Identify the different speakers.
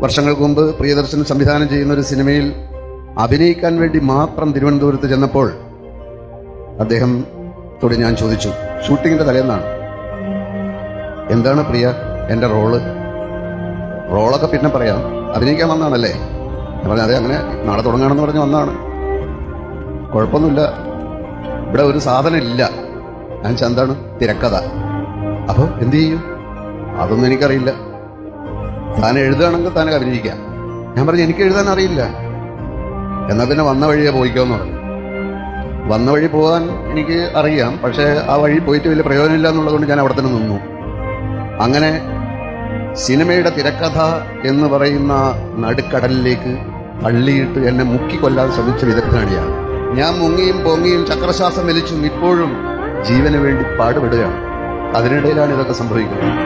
Speaker 1: വർഷങ്ങൾക്ക് മുമ്പ് പ്രിയദർശൻ സംവിധാനം ചെയ്യുന്ന ഒരു സിനിമയിൽ അഭിനയിക്കാൻ വേണ്ടി മാത്രം തിരുവനന്തപുരത്ത് ചെന്നപ്പോൾ അദ്ദേഹം ത്തോട് ഞാൻ ചോദിച്ചു ഷൂട്ടിങ്ങിന്റെ തലേന്നാണ്? എന്താണ് പ്രിയ? എന്റെ റോൾ? റോളൊക്കെ പിന്നെ പറയാം. അഭിനയിക്കാൻ വന്നാണല്ലേ? ഞാൻ പറഞ്ഞു അതെ അങ്ങനെ നാളെ തുടങ്ങാണെന്ന് പറഞ്ഞ് വന്നാണ്. കുഴപ്പമൊന്നുമില്ല. ഇവിടെ ഒരു സാധനം ഇല്ല ഞാൻ എന്താണ്? തിരക്കഥ. അപ്പൊ എന്തു ചെയ്യും? അതൊന്നും എനിക്കറിയില്ല. താൻ എഴുതുകയാണെങ്കിൽ താൻ അഭിനയിക്കാം ഞാൻ പറഞ്ഞു എനിക്ക് എഴുതാൻ അറിയില്ല. എന്നാൽ പിന്നെ വന്ന വഴിയെ പോയിക്കോന്ന് പറഞ്ഞു. വന്ന വഴി പോകാൻ എനിക്ക് അറിയാം പക്ഷേ ആ വഴി പോയിട്ട് വലിയ പ്രയോജനമില്ല എന്നുള്ളത് കൊണ്ട് ഞാൻ അവിടെ തന്നെ നിന്നു. അങ്ങനെ സിനിമയുടെ തിരക്കഥ എന്ന് പറയുന്ന നടുക്കടലിലേക്ക് തള്ളിയിട്ട് എന്നെ മുക്കിക്കൊല്ലാൻ ശ്രമിച്ച വിദഗ്ധനാണ് ഞാൻ ഞാൻ മുങ്ങിയും പൊങ്ങിയും ചക്രശ്വാസം വലിച്ചും ഇപ്പോഴും ജീവന് വേണ്ടി പാടുപെടുകയാണ്. അതിനിടയിലാണ് ഇതൊക്കെ സംഭവിക്കുന്നത്.